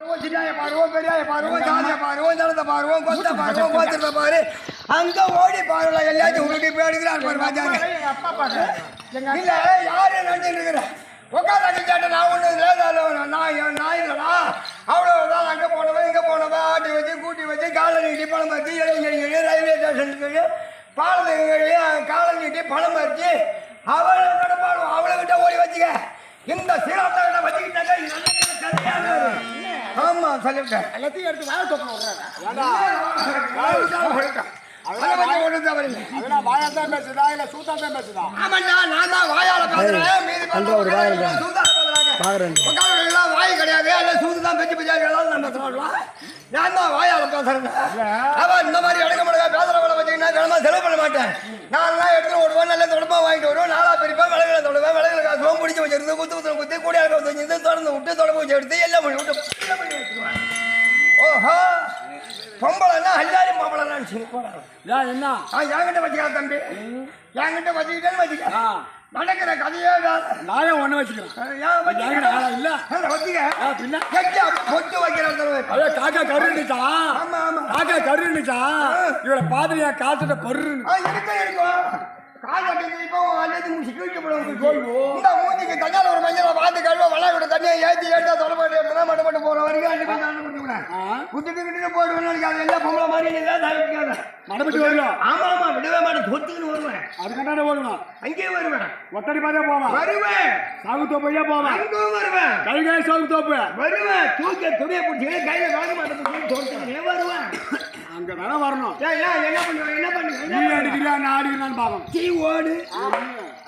சின்னாய பாருவோம் பெரியாய பாருவோம் சாதிய பாருவோம் ஜனத்தை பாருவோம் கொத்த பாருவோம் கோத்திரத்தை பாரு அங்க ஓடி பாருல எல்லாத்தையும் உங்களுக்கு இப்ப எடுக்கிறார் பாரு எங்க இல்ல யாரு நினைச்சிட்டு இருக்கிற உட்காந்து கேட்ட நான் ஒண்ணு இல்லை நான் நான் இல்லடா அவ்வளவுதான் அங்க போனவன் இங்க போனவன் ஆட்டி வச்சு கூட்டி வச்சு காலை நீட்டி பணம் பறிச்சு இளைஞர்கள் ரயில்வே ஸ்டேஷனுக்கு பாலத்துக்கு காலை நீட்டி பணம் பறிச்சு அவளை நடப்பாடும் அவளை கிட்ட ஓடி வச்சுக்க இந்த சீராப்த பேசுறேன். மீதி பேசுறவங்க சூதால பேசுறாங்க. உட்கார்றவங்கெல்லாம் வாய் கிடையாது. எல்லாம் சூது தான் பெஞ்சு நான் தான் வாயால பேசுறேன். இந்த மாதிரி அடக்க முடக்க பேசுறவளை வச்சுக்கினா கிழமை செலவு பண்ண மாட்டேன். என்ன? என்கிட்ட வச்சுக்கலாம் தம்பி. என்கிட்ட வச்சுக்கிட்டேன்னு வச்சுக்க நடக்கிற கதையே. நானே ஒண்ணு வச்சுக்கிறேன். இல்ல. வச்சுக்க. பின்ன? பொட்டு வைக்கிறான் காக்கா கருண்டுச்சா ஆமா, ஆமா. காக்கா கருண்டுச்சா இவளை பாதிரியா காத்துட்ட பருன்னு. இருக்கும், இருக்கும். கால் கட்டிக்கு இப்போ அல்லது சிக்கிட்டு போடுவோம். இந்த தண்ணியை ஏற்றி ஏற்றா தொலைப்பாட்டு எடுத்தா மட்டும் போற வரைக்கும் நான் குடிச்சுக்கிறேன். ஆ, குத்திட்டு கிட்டிட்டு போயிடுவேன்னு நினைக்காத. எல்லாம் பொம்பளை மாதிரி நீ தான் தவிர்க்காத. மடப்பட்டு வருவோம் ஆமா ஆமா. விடவே மாட்டேன். தொத்துக்குன்னு வருவேன். அது கண்டாட ஓடுவான் அங்கேயே வருவேன். ஒத்தடி போவான் வருவேன். சாகு தோப்பையா போவான் அங்கும் வருவேன். கை கை சாகு தோப்பு வருவேன். தூக்கி துணியை பிடிச்சி கையில வாங்க மாட்டேன் சொல்லிட்டு வருவேன்? அங்க தானே வரணும் என்ன பண்ணுவேன்? என்ன நீ பண்ணுவேன்? அடிக்கிறியா? நான் அடிக்கிறான்னு பாவம் தீ ஓடு.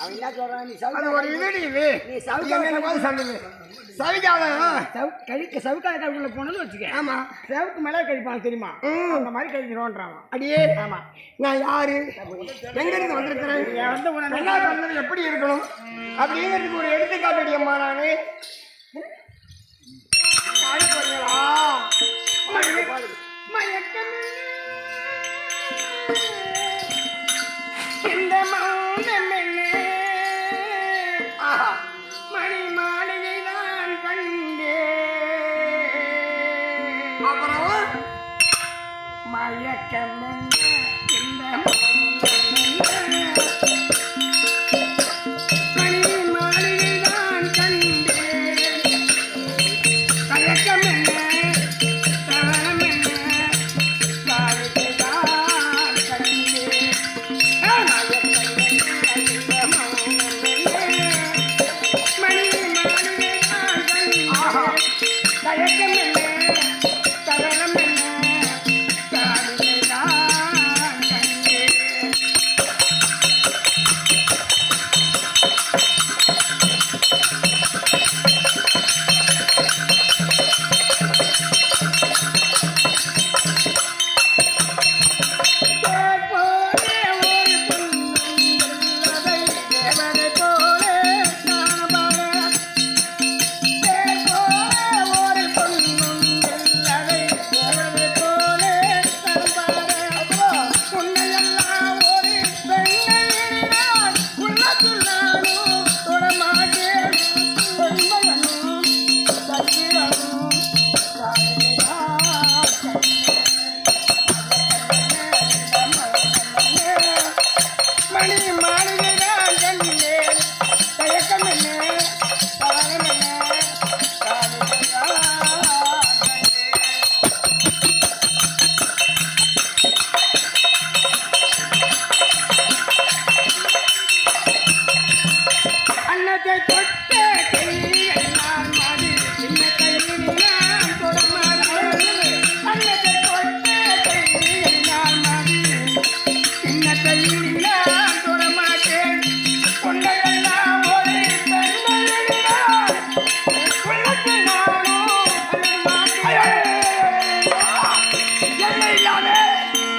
அவன் என்ன சொல்றான்? நீ அது ஒரு இதுடி இது. நீ சவுக்கா போது சொல்லுது? சவிக்காத சவு கழிக்க சவுக்கா கழுவுல போனது வச்சுக்க. ஆமா. சேவுக்கு மேலே கழிப்பாங்க தெரியுமா. அந்த மாதிரி கழிக்கிறோன்றான் அடியே. ஆமா. நான் யாரு? எங்க இருந்து வந்திருக்கிறேன் வந்து என்ன பண்ணது எப்படி இருக்கணும்? அப்படிங்கிறதுக்கு ஒரு எடுத்துக்காட்டு அடியம்மா நானு மணி மாளிகை தான் கண்டே. அப்புறம்? மயக்கமென்ன ಕೈ